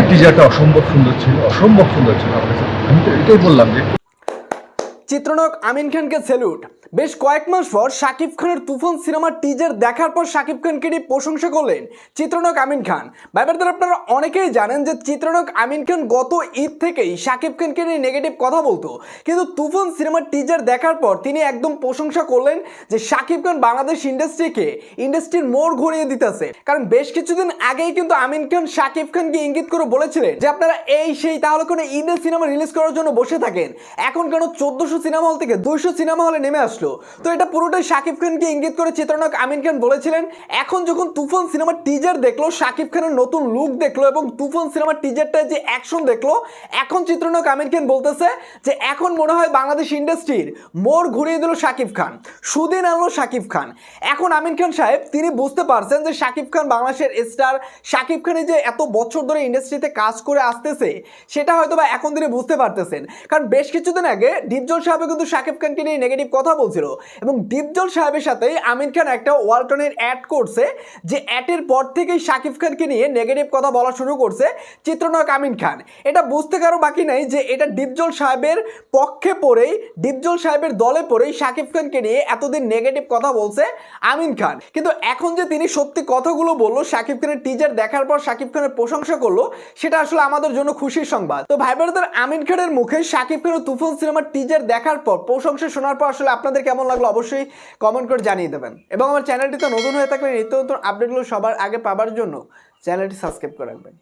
টিজারটা অসম্ভব সুন্দর ছিল অসম্ভব সুন্দর ছিল আমার কাছে। আমি তো এটাই বললাম যে চিত্রনায়ক আমিন খানকে স্যালুট বেশ কয়েক মাস পর শাকিব খানের তুফান সিনেমার টিজার দেখার পর শাকিব খানকে নিয়ে প্রশংসা করলেন চিত্রনায়ক আমিন খান। ব্যাপারটা আপনারা অনেকেই জানেন যে চিত্রনায়ক আমিন খান গত ঈদ থেকেই শাকিব খানকে নিয়ে নেগেটিভ কথা বলতো। কিন্তু তুফান সিনেমার টিজার দেখার পর তিনি একদম প্রশংসা করলেন যে শাকিব খান বাংলাদেশ ইন্ডাস্ট্রিকে ইন্ডাস্ট্রির মোড় ঘুরিয়ে দিতেছে। কারণ বেশ কিছুদিন আগেই কিন্তু আমিন খান শাকিব খানকে ইঙ্গিত করে বলেছিলেন যে আপনারা এই সেই তাহলে কোনো ঈদের সিনেমা রিলিজ করার জন্য বসে থাকেন। এখন কেন চোদ্দশো সিনেমা হল থেকে দুইশো সিনেমা হলে নেমে আসলো। তো এটা পুরোটাই শাকিব খানকে ইঙ্গিত করে চিত্রনায়ক আমিন খান বলেছিলেন, এখন যখন তুফান সিনেমার টিজার দেখল, শাকিব খানের নতুন লুক দেখল এবং তুফান সিনেমার টিজারটা যে অ্যাকশন দেখল, এখন চিত্রনায়ক আমিন খান বলতেছে যে, এখন মনে হয় বাংলাদেশ ইন্ডাস্ট্রির মোড় ঘুরিয়ে দিল শাকিব খান, সুদিন আনলো শাকিব খান। এখন আমিন খান সাহেব, তিনি বুঝতে পারছেন যে শাকিব খান বাংলাদেশের স্টার শাকিব খানের যে এত বছর ধরে ইন্ডাস্ট্রিতে কাজ করে আসতেছে, সেটা হয়তো বা এখন তিনি বুঝতে পারতেছেন। কারণ বেশ কিছুদিন আগে ডিপজল সাহেব কিন্তু শাকিব খানকে নিয়ে নেগেটিভ কথা বলছিল। এবং ডিপজল সাহেবের সাথে আমিন খান একটা ওয়ালটনের অ্যাড করছে যে অ্যাডের পর থেকেই শাকিব খানকে নিয়ে নেগেটিভ কথা বলা শুরু করছে চিত্রনায়ক আমিন খান। এটা বুঝতে কারও বাকি নাই যে এটা ডিপজল সাহেবের পক্ষে পড়েই ডিপজল সাহেবের দলে পড়েই শাকিব খানকে নিয়ে এতদিন নেগেটিভ কথা বলছে আমিন খান। কিন্তু এখন যে তিনি সত্যি কথাগুলো বলল, শাকিব খানের টিজার দেখার পর শাকিব খানের প্রশংসা করল, সেটা আসলে আমাদের জন্য খুশির সংবাদ। তো ভাই বোনেদের আমিন খানের মুখে শাকিব খানের তুফান সিনেমার টিজার দেখার পর, প্রশংসা শোনার পর আসলে আপনাদের কেমন লাগল অবশ্যই কমেন্ট করে জানিয়ে দেবেন। এবং আমার চ্যানেলটি তো নতুন হয়ে থাকলে নিত্য নতুন আপডেটগুলো সবার আগে পাবার জন্য চ্যানেলটি সাবস্ক্রাইব করে রাখবেন।